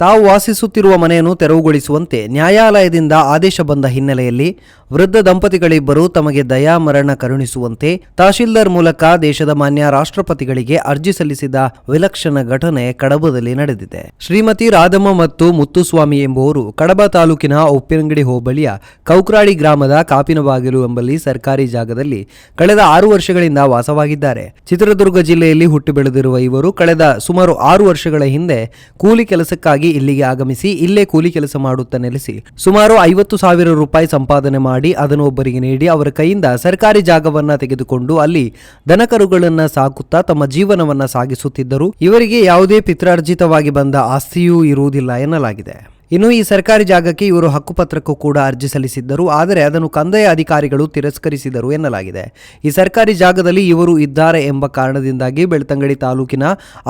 ತಾವು ವಾಸಿಸುತ್ತಿರುವ ಮನೆಯನ್ನು ತೆರವುಗೊಳಿಸುವಂತೆ ನ್ಯಾಯಾಲಯದಿಂದ ಆದೇಶ ಬಂದ ಹಿನ್ನೆಲೆಯಲ್ಲಿ ವೃದ್ಧ ದಂಪತಿಗಳಿಬ್ಬರು ತಮಗೆ ದಯಾಮರಣ ಕರುಣಿಸುವಂತೆ ತಹಶೀಲ್ದಾರ್ ಮೂಲಕ ದೇಶದ ಮಾನ್ಯ ರಾಷ್ಟ್ರಪತಿಗಳಿಗೆ ಅರ್ಜಿ ಸಲ್ಲಿಸಿದ ವಿಲಕ್ಷಣ ಘಟನೆ ಕಡಬದಲ್ಲಿ ನಡೆದಿದೆ. ಶ್ರೀಮತಿ ರಾಧಮ್ಮ ಮತ್ತು ಮುತ್ತುಸ್ವಾಮಿ ಎಂಬುವರು ಕಡಬ ತಾಲೂಕಿನ ಉಪ್ಪಿನಂಗಡಿ ಹೋಬಳಿಯ ಕೌಕ್ರಾಡಿ ಗ್ರಾಮದ ಕಾಪಿನಬಾಗಿಲು ಎಂಬಲ್ಲಿ ಸರ್ಕಾರಿ ಜಾಗದಲ್ಲಿ ಕಳೆದ ಆರು ವರ್ಷಗಳಿಂದ ವಾಸವಾಗಿದ್ದಾರೆ. ಚಿತ್ರದುರ್ಗ ಜಿಲ್ಲೆಯಲ್ಲಿ ಹುಟ್ಟು ಬೆಳೆದಿರುವ ಇವರು ಕಳೆದ ಸುಮಾರು ಆರು ವರ್ಷಗಳ ಹಿಂದೆ ಕೂಲಿ ಕೆಲಸಕ್ಕಾಗಿ ಇಲ್ಲಿಗೆ ಆಗಮಿಸಿ, ಇಲ್ಲೇ ಕೂಲಿ ಕೆಲಸ ಮಾಡುತ್ತಾ ನೆಲೆಸಿ, ಸುಮಾರು ಐವತ್ತು ಸಾವಿರ ರೂಪಾಯಿ ಸಂಪಾದನೆ ಮಾಡಿ ಅದನ್ನು ಒಬ್ಬರಿಗೆ ನೀಡಿ ಅವರ ಕೈಯಿಂದ ಸರ್ಕಾರಿ ಜಾಗವನ್ನ ತೆಗೆದುಕೊಂಡು ಅಲ್ಲಿ ದನಕರುಗಳನ್ನ ಸಾಕುತ್ತಾ ತಮ್ಮ ಜೀವನವನ್ನ ಸಾಗಿಸುತ್ತಿದ್ದರು. ಇವರಿಗೆ ಯಾವುದೇ ಪಿತ್ರಾರ್ಜಿತವಾಗಿ ಬಂದ ಆಸ್ತಿಯೂ ಇರುವುದಿಲ್ಲ ಎನ್ನಲಾಗಿದೆ. ಇನ್ನು ಈ ಸರ್ಕಾರಿ ಜಾಗಕ್ಕೆ ಇವರು ಹಕ್ಕುಪತ್ರಕ್ಕೂ ಕೂಡ ಅರ್ಜಿ ಸಲ್ಲಿಸಿದ್ದರು, ಆದರೆ ಅದನ್ನು ಕಂದಾಯ ಅಧಿಕಾರಿಗಳು ತಿರಸ್ಕರಿಸಿದರು ಎನ್ನಲಾಗಿದೆ. ಈ ಸರ್ಕಾರಿ ಜಾಗದಲ್ಲಿ ಇವರು ಇದ್ದಾರೆ ಎಂಬ ಕಾರಣದಿಂದಾಗಿ ಬೆಳ್ತಂಗಡಿ ತಾಲೂಕಿನ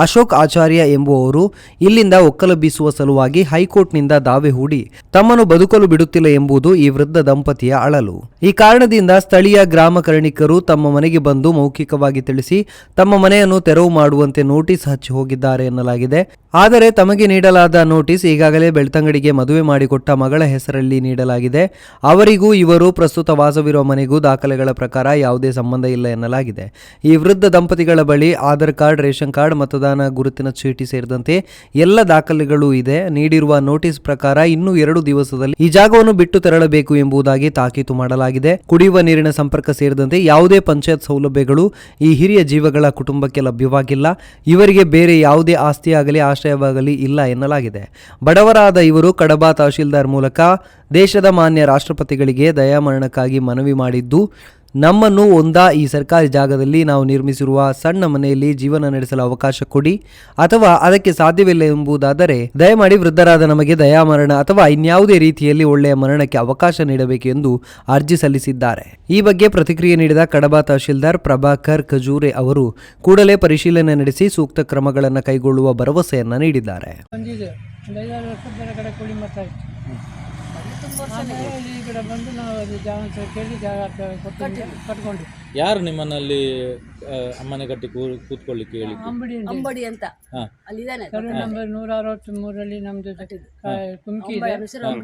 ಅಶೋಕ್ ಆಚಾರ್ಯ ಎಂಬುವವರು ಇಲ್ಲಿಂದ ಒಕ್ಕಲಬ್ಬಿಸುವ ಸಲುವಾಗಿ ಹೈಕೋರ್ಟ್ನಿಂದ ದಾವೆ ಹೂಡಿ ತಮ್ಮನ್ನು ಬದುಕಲು ಬಿಡುತ್ತಿಲ್ಲ ಎಂಬುದು ಈ ವೃದ್ಧ ದಂಪತಿಯ ಅಳಲು. ಈ ಕಾರಣದಿಂದ ಸ್ಥಳೀಯ ಗ್ರಾಮ ಕರ್ಣಿಕರು ತಮ್ಮ ಮನೆಗೆ ಬಂದು ಮೌಖಿಕವಾಗಿ ತಿಳಿಸಿ ತಮ್ಮ ಮನೆಯನ್ನು ತೆರವು ಮಾಡುವಂತೆ ನೋಟಿಸ್ ಹಚ್ಚಿ ಹೋಗಿದ್ದಾರೆ ಎನ್ನಲಾಗಿದೆ. ಆದರೆ ತಮಗೆ ನೀಡಲಾದ ನೋಟಿಸ್ ಈಗಾಗಲೇ ಬೆಳ್ತಂಗಡಿಗೆ ಮದುವೆ ಮಾಡಿಕೊಟ್ಟ ಮಗಳ ಹೆಸರಲ್ಲಿ ನೀಡಲಾಗಿದೆ. ಅವರಿಗೂ ಇವರು ಪ್ರಸ್ತುತ ವಾಸವಿರುವ ಮನೆಗೂ ದಾಖಲೆಗಳ ಪ್ರಕಾರ ಯಾವುದೇ ಸಂಬಂಧ ಇಲ್ಲ ಎನ್ನಲಾಗಿದೆ. ಈ ವೃದ್ಧ ದಂಪತಿಗಳ ಬಳಿ ಆಧಾರ್ ಕಾರ್ಡ್, ರೇಷನ್ ಕಾರ್ಡ್, ಮತದಾನ ಗುರುತಿನ ಚೀಟಿ ಸೇರಿದಂತೆ ಎಲ್ಲ ದಾಖಲೆಗಳು ಇದೆ. ನೀಡಿರುವ ನೋಟಿಸ್ ಪ್ರಕಾರ ಇನ್ನೂ ಎರಡು ದಿವಸದಲ್ಲಿ ಈ ಜಾಗವನ್ನು ಬಿಟ್ಟು ತೆರಳಬೇಕು ಎಂಬುದಾಗಿ ತಾಕೀತು ಮಾಡಲಾಗಿದೆ. ಕುಡಿಯುವ ನೀರಿನ ಸಂಪರ್ಕ ಸೇರಿದಂತೆ ಯಾವುದೇ ಪಂಚಾಯತ್ ಸೌಲಭ್ಯಗಳು ಈ ಹಿರಿಯ ಜೀವಗಳ ಕುಟುಂಬಕ್ಕೆ ಲಭ್ಯವಾಗಿಲ್ಲ. ಇವರಿಗೆ ಬೇರೆ ಯಾವುದೇ ಆಸ್ತಿಯಾಗಲಿ, ಆಶ್ರಯವಾಗಲಿ ಇಲ್ಲ ಎನ್ನಲಾಗಿದೆ. ಬಡವರಾದ ಇವರು ಕಡಬ ತಹಶೀಲ್ದಾರ್ ಮೂಲಕ ದೇಶದ ಮಾನ್ಯ ರಾಷ್ಟ್ರಪತಿಗಳಿಗೆ ದಯಾಮರಣಕ್ಕಾಗಿ ಮನವಿ ಮಾಡಿದ್ದು, ನಮ್ಮನ್ನು ಒಂದಾ ಈ ಸರ್ಕಾರಿ ಜಾಗದಲ್ಲಿ ನಾವು ನಿರ್ಮಿಸಿರುವ ಸಣ್ಣ ಮನೆಯಲ್ಲಿ ಜೀವನ ನಡೆಸಲು ಅವಕಾಶ ಕೊಡಿ ಅಥವಾ ಅದಕ್ಕೆ ಸಾಧ್ಯವಿಲ್ಲ ಎಂಬುದಾದರೆ ದಯಮಾಡಿ ವೃದ್ಧರಾದ ನಮಗೆ ದಯಾಮರಣ ಅಥವಾ ಇನ್ಯಾವುದೇ ರೀತಿಯಲ್ಲಿ ಒಳ್ಳೆಯ ಮರಣಕ್ಕೆ ಅವಕಾಶ ನೀಡಬೇಕು ಎಂದು ಅರ್ಜಿ ಸಲ್ಲಿಸಿದ್ದಾರೆ. ಈ ಬಗ್ಗೆ ಪ್ರತಿಕ್ರಿಯೆ ನೀಡಿದ ಕಡಬ ತಹಶೀಲ್ದಾರ್ ಪ್ರಭಾಕರ್ ಖಜೂರೆ ಅವರು ಕೂಡಲೇ ಪರಿಶೀಲನೆ ನಡೆಸಿ ಸೂಕ್ತ ಕ್ರಮಗಳನ್ನು ಕೈಗೊಳ್ಳುವ ಭರವಸೆಯನ್ನ ನೀಡಿದ್ದಾರೆ. ಒಂದು ಐದಾರು ವರ್ಷ ಬೇರೆ ಕಡೆ ಕುಳಿ ಮಾಡ್ತಾ ಇತ್ತು ಆಮೇಲೆ ಈ ಕಡೆ ಬಂದು ನಾವು ಅದು ಜಾಗ ಕೇಳಿ ಜಾಗ ಕೊಟ್ಟು ಕಟ್ಕೊಂಡು ಯಾರು ನಿಮ್ಮನ್ನಲ್ಲಿ ಆ, ಅಮ್ಮನೆ ಕಟ್ಟಿ ಕೂ- ಕೂತ್ಕೊಳ್ಳಿಕ್ಕೆ ಹೇಳಿ? ಅಂಬಡಿ ಅಂತ. ಅಂಬಡಿ ಅಂತ. ಹಾ. ಅಲ್ಲಿದ್ದಾನೆ. ಸರ್ವೆ ನಂಬರ್ ನೂರ ಅರವತ್ತ್ ಮೂರರಲ್ಲಿ ನಮ್ದು ಕುಮ್ಕಿ ಇದೆ.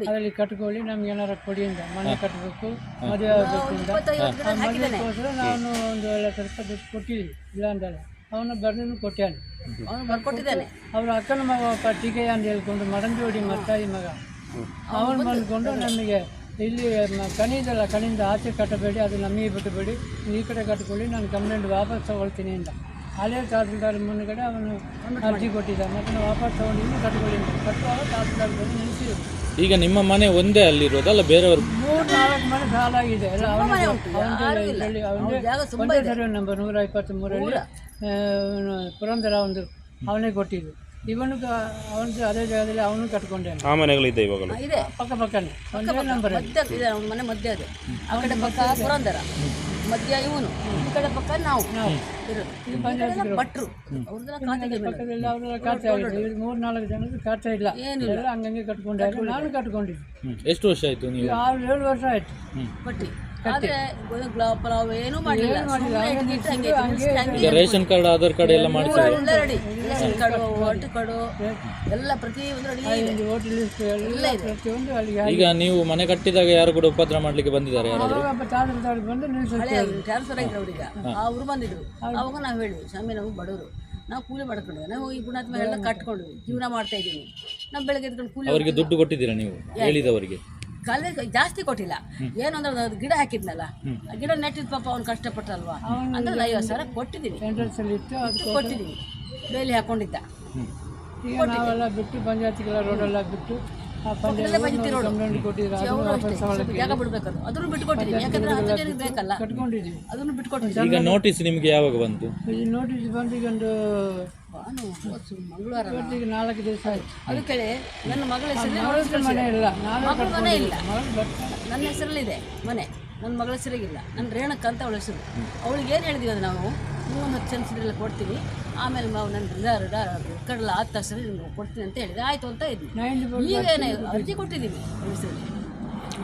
ಅದರಲ್ಲಿ ಕಟ್ಕೊಳ್ಳಿ ನಮ್ಗೆ ಏನಾರ ಕೊಡಿ ಅಂತ. ಮನೆ ಕಟ್ಟಬೇಕು ಮದುವೆ ಆಗಬೇಕು ಅಂತ. ಇಪ್ಪತ್ತೈವತ್ತು ಗಿಡ ಹಾಕಿದ್ದಾನೆ. ನಾನು ಒಂದು ಐವತ್ತು ರೂಪಾಯಿ ದುಡ್ಡು ಕೊಟ್ಟಿದ್ವಿ ಇಲ್ಲ ಅಂತಲ್ಲ ಅವನ ಬರ್ನೂ ಕೊಟ್ಟಾನೆ. ಅವನು ಬರ್ಕೊಟ್ಟಿದ್ದಾನೆ. ಅವ್ರ ಅಕ್ಕನ ಮಗ ಒಬ್ಬ ಟಿಕೆ ಅಂತ ಹೇಳ್ಕೊಂಡು ಮರಂಜೋಡಿ ಮತ್ತಾಯಿ ಮಗ. ಅವನು ಬಂದ್ಕೊಂಡು ನಮಗೆ ಇಲ್ಲಿ ಕಣಿದಲ್ಲ ಕಣಿ ಇದೆಲ್ಲ ಕಣಿಯಿಂದ ಆಚೆ ಕಟ್ಟಬೇಡಿ ಅದು ನಮಗೆ ಬಿಟ್ಟಬೇಡಿ. ನೀವು ಈ ಕಡೆ ಕಟ್ಕೊಳ್ಳಿ ನಾನು ಕಂಪ್ಲೇಂಟ್ ವಾಪಸ್ ತಗೊಳ್ತೀನಿ ಅಂತ. ಅಲ್ಲೇ ತಹಸೀಲ್ದಾರ್ ಮುಂದ್ಗಡೆ ಅವನು ಅರ್ಜಿ ಕೊಟ್ಟಿದ್ದ ಮತ್ತು ವಾಪಸ್ ತೊಗೊಂಡಿದ್ದು ಕಟ್ಕೊಳ್ಳಿ ಅಂತ. ಕಟ್ಟುವಾಗ ತಹಸೀಲ್ದಾರ್ ಬಂದು ನಿಲ್ಲಿಸಿದ್ರು ಈಗ ನಿಮ್ಮ ಮನೆ ಒಂದೇ ಅಲ್ಲಿ ಇರೋದಲ್ಲ ಬೇರೆಯವರು ಮೂರು ನಾಲ್ಕು ಮನೆ ಸಾಲಾಗಿದೆ. ಎಲ್ಲ ಅವನೇ ಅವನದೇ ಅವನದೇ ಜಾಗ ಒಂದೇ ಸರ್ವೆ ನಂಬರ್ ನೂರ ಇಪ್ಪತ್ತ್ಮೂರಲ್ಲಿ ಪುರಂದರ ಒಂದು ಅವನೇ ಕೊಟ್ಟಿದ್ದು. ಇವನು ಅವನು ಅದೇ ಜಾಗದಲ್ಲಿ ಅವನು ಕಟ್ಕೊಂಡೆ ಆ ಮನೆಗಳಿದೆ ಇವಾಗ ಇದೆ. ಪಕ್ಕ ಪಕ್ಕನೇ ಒಂದೇ ನಂಬರ್ ಮಧ್ಯ ಇದೆ ಅವ್ನ ಮನೆ ಮಧ್ಯ ಇದೆ ಅವನ ಕಡೆ ಪಕ್ಕ ಪುರಂದರ. ಮಧ್ಯ ಇವನು. ಈ ಕಡೆ ಪಕ್ಕ ನಾವು. ಇರೋದು. ಈ ಭಟ್ರು. ಅವ್ರದ್ದೆಲ್ಲ. ಪಕ್ಕದಲ್ಲಿ ಅವರೆಲ್ಲ ಖಾತೆ ಆಗಿದೆ. ಇವ್ರು ಮೂರು ನಾಲ್ಕು ಜನದ್ದು ಖಾತೆ ಇಲ್ಲ. ಏನಿಲ್ಲ. ಹಂಗಂಗೆ ಕಟ್ಕೊಂಡಾರೆ ನಾನು ಕಟ್ಕೊಂಡಿದ್ದೆ. ಎಷ್ಟು ವರ್ಷ ಆಯ್ತು ನೀವು? ಆರು ಏಳು ವರ್ಷ ಆಯ್ತು. ಬಟ್ಟಿ ಆದ್ರೆ ಪಲಾವ್ ಏನೂ ಮಾಡಿಲ್ಲ. ರೇಷನ್ ಕಾರ್ಡ್ ಆಧಾರ್ ಕಾರ್ಡ್ ಎಲ್ಲ ಮಾಡಿಸಿ. ಎಲ್ಲ ready ration card voter card ಎಲ್ಲ ಪ್ರತಿ ಒಂದು ರೆಡಿ ಈಗ ನೀವು ಮನೆ ಕಟ್ಟಿದಾಗ ಯಾರು ಕೂಡ ಉಪದ್ರ ಮಾಡ್ಲಿಕ್ಕೆ ಬಂದಿದ್ದಾರೆ ಯಾರಾದ್ರು? ಟ್ರಾನ್ಸ್ಫರ್ ಆಗಿದ್ರು ಅವ್ರಿಗೆ ಅವ್ರು ಬಂದಿದ್ರು. ಅವಾಗ ನಾವು ಹೇಳಿದ್ವಿ ಸ್ವಾಮಿ ನಾವು ಬಡವರು. ನಾವು ಕೂಲಿ ಮಾಡ್ಕೊಂಡು ನಾವು ಈ ಗುಣಾತ್ಮ ಎಲ್ಲ ಕಟ್ಕೊಂಡ್ವಿ ಜೀವನ ಮಾಡ್ತಾ ಇದ್ದೀವಿ. ನಾವು ಬೆಳಗ್ಗೆ ಎದ್ಕೊಂಡು ಕೂಲಿ ಅವರಿಗೆ ದುಡ್ಡು ಕೊಟ್ಟಿದ್ದೀರಾ ನೀವು? ಹೇಳಿದವರಿಗೆ ಕಾಲೇ ಜಾಸ್ತಿ ಕೊಟ್ಟಿಲ್ಲ. ಏನು ಅದು ಗಿಡ ಹಾಕಿದ್ನಲ್ಲ ಆ ಗಿಡ ನೆಟ್ಟಿದ್ ಪಾಪ ಅವ್ನು ಕಷ್ಟಪಟ್ಟಲ್ವಾ? ಅಂದ್ರೆ ಐವತ್ತು ಸಾವಿರ ಕೊಟ್ಟಿದ್ದೀನಿ ಸೆಂಟ್ರಲ್ಸ್ ಅಲ್ಲಿ ಇತ್ತು ಅದು ಕೊಟ್ಟಿದ್ದೀನಿ ಬೇಲಿ ಹಾಕೊಂಡಿದ್ದ. ಈಗ ನಾವೆಲ್ಲ ಬಿಟ್ಟು ಪಂಚಾಯತಿಗೆಲ್ಲ ರೋಡೆಲ್ಲ ಬಿಟ್ಟು ಆ ಪಂಚಾಯತ್ ಕಂಪ್ಲೇಂಟ್ ಕೊಟ್ಟಿದ್ರು ಜಾಗ ಬಿಡ್ಬೇಕದು. ಅದನ್ನು ಬಿಟ್ಕೊಟ್ಟಿದ್ದೀನಿ ಯಾಕಂದ್ರೆ ಹತ್ತು ಜನಕ್ಕೆ ಬೇಕಲ್ಲ. ಕಟ್ಕೊಂಡಿದ್ದೀವಿ ಅದನ್ನು ಬಿಟ್ಕೊಟ್ಟಿದ್ದೀನಿ ಈಗ ನೋಟಿಸ್ ನಿಮಗೆ ಯಾವಾಗ ಬಂತು? ಈ ನೋಟಿಸ್ ಬಂದು ಈಗ ಒಂದು ಮಂಗಳವಾರ ನಾಲ್ಕು ದಿವಸ ಆಯ್ತು. ಅದು ನನ್ನ ಮಗಳ ಹೆಸರು ಮನೆ ಇಲ್ಲ ನಾನು ಮಗಳ ಮನೆ ಇಲ್ಲ. ನನ್ನ ಹೆಸರಲ್ಲಿದೆ ಮನೆ. ನನ್ನ ಮಗಳ ಹೆಸರಿಗಿಲ್ಲ. ನನ್ನ ರೇಣಕ್ಕ ಅಂತ ಅವಳ ಹೆಸರು. ಅವಳಿಗೆ ಏನು ಹೇಳಿದೀವಿ ಅದು ನಾವು? ಮೂರು ಹತ್ತು ಜನ ಕೊಡ್ತೀವಿ. ಆಮೇಲೆ ನಾವು ನನ್ನ ಕಡಲ ಆದ ತಕ್ಷಣ ಕೊಡ್ತೀನಿ ಅಂತ ಹೇಳಿದೆ. ಆಯ್ತು ಅಂತ ಇದ್ವಿ. ನೈಂಟಿ ಈಗ ಏನು ಅರ್ಜಿ ಕೊಟ್ಟಿದ್ದೀವಿ. ಅವ್ಳ ಹೆಸರಲ್ಲಿ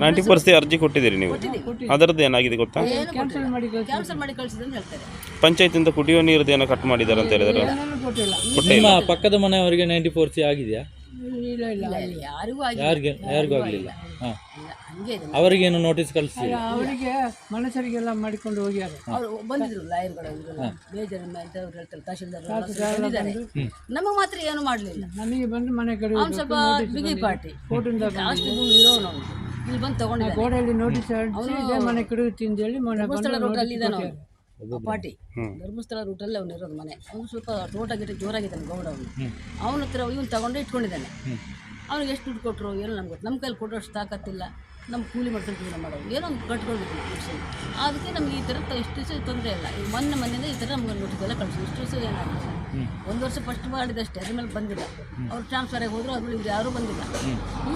ನೈಂಟಿ ಪರ್ಸೆಂಟ್ ಅರ್ಜಿ ಕೊಟ್ಟಿದ್ದೀರಿ ನೀವು. ಅದರದ್ದು ಏನಾಗಿದೆ ಗೊತ್ತಾ? ಏನು ಕ್ಯಾನ್ಸಲ್ ಮಾಡಿ ಅಂತ ಹೇಳ್ತಾರೆ ಪಂಚಾಯತಿಂದ ಕುಡಿಯೋ ನೀರದ್ದು ಏನೋ ಕಟ್ ಮಾಡಿದ್ದಾರೆ ಅಂತ ಹೇಳಿದ್ರೆ. ನಿಮ್ಮ ಪಕ್ಕದ ಮನೆಯವರಿಗೆ ನೈಂಟಿ ಫೋರ್ ಸಿ ಆಗಿದೆಯಾ? ಇಲ್ಲ ಇಲ್ಲ ಯಾರಿಗೂ ಯಾರಿಗೆ ಯಾರಿಗೂ ಆಗಲಿಲ್ಲ. ಹಾಂ. ಇಲ್ಲ ಹಂಗೆ ಇದೆ ಅವರಿಗೇನು ನೋಟಿಸ್ ಕಳಿಸಿ? ಅವರಿಗೆ ಮನುಷ್ಯರಿಗೆಲ್ಲ ಮಾಡಿಕೊಂಡು ಹೋಗಿ ಅವರು ಬಂದಿದ್ರು ಲಾಯರ್ಗಳು ಇವರೆಲ್ಲ ಮೇಜರ್ ಇದ್ದವ್ರು ಹೇಳ್ತಾರೆ ತಹಶೀಲ್ದಾರ್ ಬಂದಿದ್ದಾರೆ. ನಮಗೆ ಮಾತ್ರ ಏನು ಮಾಡಲಿಲ್ಲ. ನಮಗೆ ಬಂದು ಮನೆ ಕಡೆ ಅವ್ನು ಸ್ವಲ್ಪ ಬಿಗಿ ಪಾರ್ಟಿ. ಇರೋನು ಅವ್ನು. ಇಲ್ಲಿ ಬಂದು ತಗೊಂಡಿದ್ದಾನೆ. ಗೋಡೆಯಲ್ಲಿ ನೋಟಿಸ್ ಮನೆ ಕಡೆ ಅಂತ ಹೇಳಿ ಧರ್ಮಸ್ಥಳ notice ಇದ್ದಾನೆ. ಅವನು. ಆ ಪಾರ್ಟಿ ಧರ್ಮಸ್ಥಳ ರೂಟಲ್ಲಿ ಅವನು ಇರೋದು ಮನೆ. ಅವನು ಸ್ವಲ್ಪ ತೋಟ ಗಿಟ ಜೋರಾಗಿದ್ದಾನೆ ಗೌಡ ಅವನು. ಅವನ ಹತ್ರ ಇವನು ತಗೊಂಡೇ ಇಟ್ಕೊಂಡಿದ್ದಾನೆ. ಅವ್ನಿಗೆ ಎಷ್ಟು ದುಡ್ಡು ಕೊಟ್ಟರು ಏನೋ ನಮ್ಗೆ ಗೊತ್ತು. ನಮ್ಮ ಕೈಲಿ ಕೊಟ್ಟಷ್ಟು ತಾಕತ್ತಿಲ್ಲ. ನಮ್ಮ ಕೂಲಿ ಮಾಡ್ಕೊಂಡು ಜೀವನ ಮಾಡೋದು ಏನೋ ಒಂದು ಕಟ್ಕೊಳ್ಬೇಕು ಮನುಷ್ಯನಿಗೆ. ಅದಕ್ಕೆ ನಮ್ಗೆ ಈ ಥರ ಇಷ್ಟು ದಿವಸ ತೊಂದರೆ ಇಲ್ಲ. ಈಗ ಮೊನ್ನೆ ಮೊನ್ನೆಯಿಂದ ಈ ಥರ ನಮ್ಗೆ ನೋಟಿಸ್ ಎಲ್ಲ ಕಳಿಸಿ ಇಷ್ಟು ದಿವಸ ಏನಾಗಿಲ್ಲ ಒಂದು ವರ್ಷ ಫಸ್ಟ್ ಮಾಡಿದಷ್ಟೇ ಅದ್ರ ಮೇಲೆ ಬಂದಿಲ್ಲ. ಅವ್ರು ಟ್ರಾನ್ಸ್ಫರ್ ಆಗಿ ಹೋದ್ರು ಅದ್ರಲ್ಲಿ ಯಾರು ಯಾರೂ ಬಂದಿಲ್ಲ.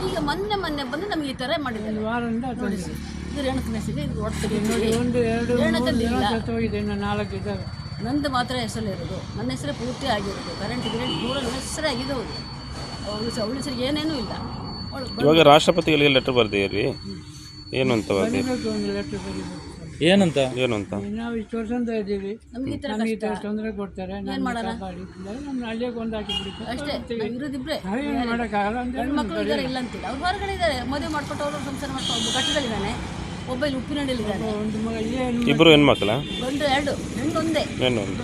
ಈಗ ಮೊನ್ನೆ ಮೊನ್ನೆ ಬಂದು ನಮ್ಗೆ ಈ ಥರ ಮಾಡಿದ್ದಾರೆ. ಇದು. ರೇಣುಕ ಇದು ಒಟ್ಟು ನೋಡಿ ಒಂದು ಎರಡು ಇಲ್ಲ. ಇನ್ನು ನಾಲ್ಕು ಇದ್ದಾವೆ ನಂದು ಮಾತ್ರ ಹೆಸರಲ್ಲಿ ಇರೋದು. ನನ್ನ ಹೆಸರೇ ಪೂರ್ತಿ ಆಗಿರೋದು. ಕರೆಂಟ್ ಗಿರೆಂಟ್ ದೂರ ಹೆಸರೇ ಆಗಿದೆ ಅವ್ರು ಅವಳು ಅವಳ ಹೆಸರಿಗೆ ಏನೇನೂ ಇಲ್ಲ. ಅವಳು ಇವಾಗ ರಾಷ್ಟ್ರಪತಿಗಳಿಗೆ ಲೆಟರ್ ಬರ್ದಿರಿ ಏನು ಅಂತ ಬರ್ದಿ ಬರೀಬೇಕು ಒಂದು ಲೆಟ್ರ್ ಬರೀಬೇಕು ಏನಂತ? ಏನಂತ? ಅಂತ ನಾವು ಇಷ್ಟು ವರ್ಷದಿಂದ ಇದ್ದೀವಿ. ನಮ್ಗೆ ಈ ಥರ ನಮಗೆ ಈ ತೊಂದರೆ ಕೊಡ್ತಾರೆ ನಮ್ಮ ಕಾಪಾಡಿ. ನಮ್ಮ ಹಳ್ಳಿಗೆ ಒಂದು ಹಾಕಿ ಅಷ್ಟೇ ನಾವು ಇರೋದಿಬ್ರೆ. ನಾವೇನು ಮಾಡೋಕ್ಕಾಗಲ್ಲ ಅಂತ ಗಂಡು ಮಕ್ಕಳು ಇದ್ದಾರೆ ಇಲ್ಲ ಅಂತಿಲ್ಲ ಅವ್ರು ಹೊರಗಡೆ ಇದ್ದಾರೆ ಮದುವೆ ಸಂಸಾರ ಮಾಡ್ಕೊಂಡು ಒಬ್ಬ ಇಲ್ಲಿ ಉಪ್ಪಿನಹಳ್ಳಿಲಿದ್ದಾನೆ ಒಂದು ಮಗ ಇಲ್ಲೇ ಇಬ್ಬರು ಹೆಣ್ಮಕ್ಳ? ಗಂಡು ಎರಡು ಹೆಣ್ಣು ಒಂದೇ. ಹೆಣ್ಣು ಒಂದು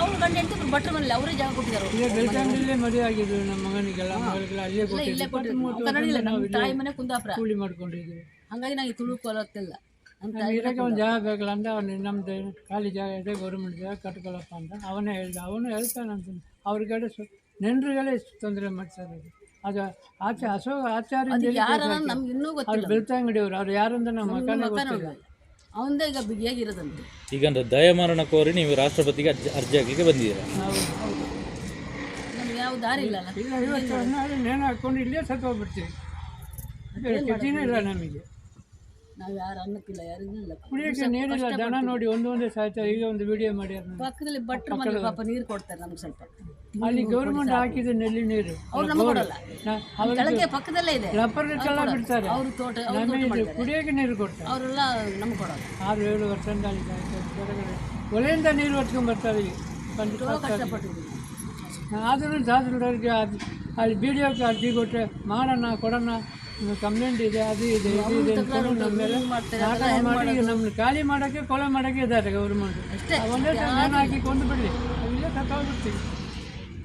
ಅವ್ರು ಗಂಡ ಹೆಂಡತಿ ಭಟ್ರ ಮನೇಲಿ ಅವರೇ ಜಾಗ ಕೊಟ್ಟಿದ್ದಾರೆ ಇಲ್ಲೇ ಬೆಳ್ತಂಗಡಿಲ್ಲೇ ಮದುವೆ ಆಗಿದ್ದು ನಮ್ಮ ಮಗನಿಗೆಲ್ಲ ಮಗಳಿಗೆಲ್ಲ ಅಲ್ಲೇ ಇಲ್ಲ ಇಲ್ಲೇ ಕೊಟ್ಟಿದ್ರು ಕನ್ನಡ ಇಲ್ಲ ನಮ್ಮ ತಾಯಿ ಮನೆ ಕುಂದಾಪುರ. ಕೂಲಿ ಮಾಡ್ಕೊಂಡಿದ್ದೀವಿ. ಹಂಗಾಗಿ ತುಳು ತುಳುಕೊಲತ್ತಿಲ್ಲ ಅಂತ ಇರೋಕ್ಕೆ ಒಂದು ಜಾಗ ಬೇಕಲ್ಲ ಅಂದರೆ ಅವನು ನಮ್ದು ಖಾಲಿ ಜಾಗ ಇದೆ ಗೌರ್ಮೆಂಟ್ ಜಾಗ ಕಟ್ಕೊಳ್ಳಪ್ಪ ಅಂತ ಅವನೇ ಹೇಳ್ದ. ಅವನು ಹೇಳ್ತಾನಂತ ಅಂತ. ಸು ನೆಂಟ್ರಿಗೆಲ್ಲ ಎಷ್ಟು ತೊಂದರೆ ಮಾಡ್ತಾರೆ ಅದು. ಆಚೆ ಅಶೋ ಆಚಾರ್ಯ ಯಾರ ನಮ್ಗೆ ಇನ್ನೂ ಅವ್ರು ಗೊತ್ತಿಲ್ಲ ಬೆಳ್ತಂಗಡಿಯವರು ಅವ್ರು ಯಾರಂತ ನಮ್ಮ ಮಕ್ಕಳೇ ಗೊತ್ತಿಲ್ಲ. ಅವಂದೇ ಈಗ ಬಿಗಿಯಾಗಿರೋದಂತೆ. ಈಗ ಅಂದ್ರೆ ದಯಮರಣ ಕೋರಿ ನೀವು ರಾಷ್ಟ್ರಪತಿಗೆ ಅರ್ಜಿ ಅರ್ಜಿ ಹಾಕಲಿಕ್ಕೆ ಬಂದಿದ್ದೀರಾ? ನಾವು ನಮ್ಗೆ ಯಾವ ದಾರಿ ಇಲ್ಲ ಇವತ್ತು ನೇಣು ಹಾಕ್ಕೊಂಡು ಇಲ್ಲೇ ಸತ್ತು ಹೋಗ್ಬಿಡ್ತೀವಿ ಗತಿನೇ ಇಲ್ಲ ನಮಗೆ. ನಾವು ಯಾರು ಅನ್ನಕ್ಕಿಲ್ಲ ಯಾರಿಗೂ ಇಲ್ಲ. ಕುಡಿಯೋಕ್ಕೆ ನೀರಿಲ್ಲ ದನ ನೋಡಿ ಒಂದೊಂದೇ ಒಂದೇ ಸಾಯ್ತಾರೆ ಈಗ ಒಂದು ವಿಡಿಯೋ ಮಾಡ್ಯಾರ. ಪಕ್ಕದಲ್ಲಿ ಭಟ್ರ ಮನೆ ಪಾಪ ನೀರು ಕೊಡ್ತಾರೆ ನಮ್ಗೆ ಸ್ವಲ್ಪ. ಅಲ್ಲಿ ಗೌರ್ಮೆಂಟ್ ಹಾಕಿದ ನೆಲ್ಲಿ ನೀರು. ಅವ್ರು ನಮ್ಗೆ ಕೊಡಲ್ಲ. ಕೆಳಗೆ ಪಕ್ಕದಲ್ಲೇ ಇದೆ. ರಬ್ಬರ್ಗೆಲ್ಲ ಬಿಡ್ತಾರೆ. ಅವ್ರ ತೋಟ ಅವ್ರ ನಮಗೆ ತೋಟ ಇದು ಮಾಡಿದ್ದಾರೆ ಕುಡಿಯೋಕೆ ನೀರು ಕೊಡ್ತಾರೆ. ಅವರೆಲ್ಲ ನಮ್ಗೆ ಕೊಡಲ್ಲ. ಆರು ಏಳು ವರ್ಷದಿಂದ ಅಲ್ಲಿ ಒಲೆಯಿಂದ ನೀರು ಹೊತ್ಕೊಂಡ್ ಬರ್ತಾರೆ ಇಲ್ಲಿ. ಕಷ್ಟಪಟ್ಟಿದ್ದೀವಿ ಆದರೂ ಅಲ್ಲಿ ಬಿ ಡಿ ಕೊಟ್ಟರೆ ಮಾಡೋಣ ಕೊಡೋಣ ಕಂಪ್ಲೇಂಟ್ ಇದೆ ಅದು ಇದೆ ಇದು ಇದೆ ಅಂದ್ಕೊಂಡು ನಮ್ಮ ಮೇಲೆ ನಾಟಕ ಮಾಡಿ ಈಗ ನಮ್ಮನ್ನ ಖಾಲಿ ಮಾಡೋಕ್ಕೆ ಕೊಲೆ ಮಾಡೋಕ್ಕೆ ಇದ್ದಾರೆ ಗೌರ್ಮೆಂಟ್. ನೇಣು ಹಾಕಿ ಕೊಂದು ಬಿಡಲಿ ಇಲ್ಲೇ ಸತ್ತೋಗ್ಬಿಡ್ತೀವಿ.